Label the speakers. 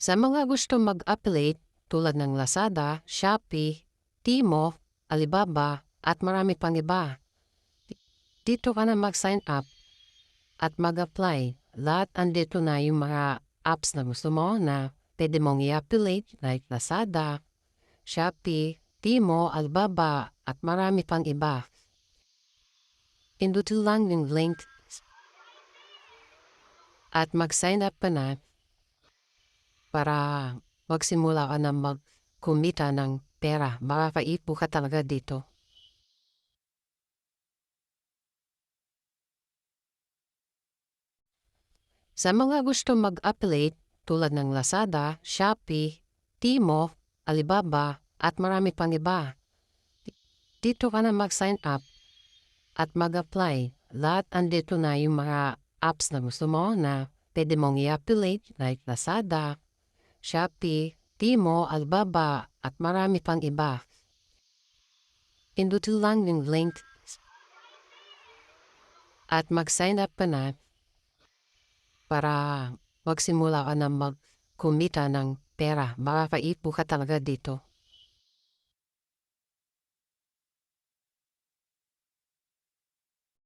Speaker 1: Sa mga gusto mag-affiliate tulad ng Lazada, Shopee, Timo, Alibaba at marami pang iba. Dito ka na mag-sign up at mag-apply. Lahat andito na yung mga apps na gusto mo na pwede mong i-affiliate like Lazada, Shopee, Timo, Alibaba at marami pang iba. Pindutin lang yung link at mag-sign up ka na para magsimula ka na magkumita ng pera. Makakaipo ka talaga dito. Sa mga gusto mag-affiliate tulad ng Lazada, Shopee, Timo, Alibaba at marami pang iba. Dito ka na mag-sign up at mag-apply. Lahat andito na yung mga apps na gusto mo na pwede mong i-affiliate like Lazada, Shopee, Timo, Alibaba at marami pang iba. Pindutin lang yung link at mag-sign up ka na para magsimula ka na magkumita ng pera. Makakaipo ka talaga dito.